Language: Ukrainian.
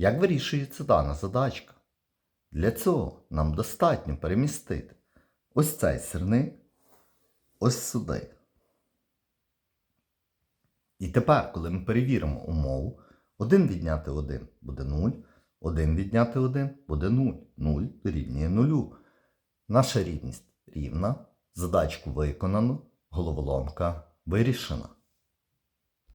Як вирішується дана задачка? Для цього нам достатньо перемістити ось цей сирник ось сюди. І тепер, коли ми перевіримо умову, 1 відняти 1 буде 0, 1 відняти 1 буде 0, 0 дорівнює 0. Наша рівність рівна, задачку виконано, головоломка вирішена.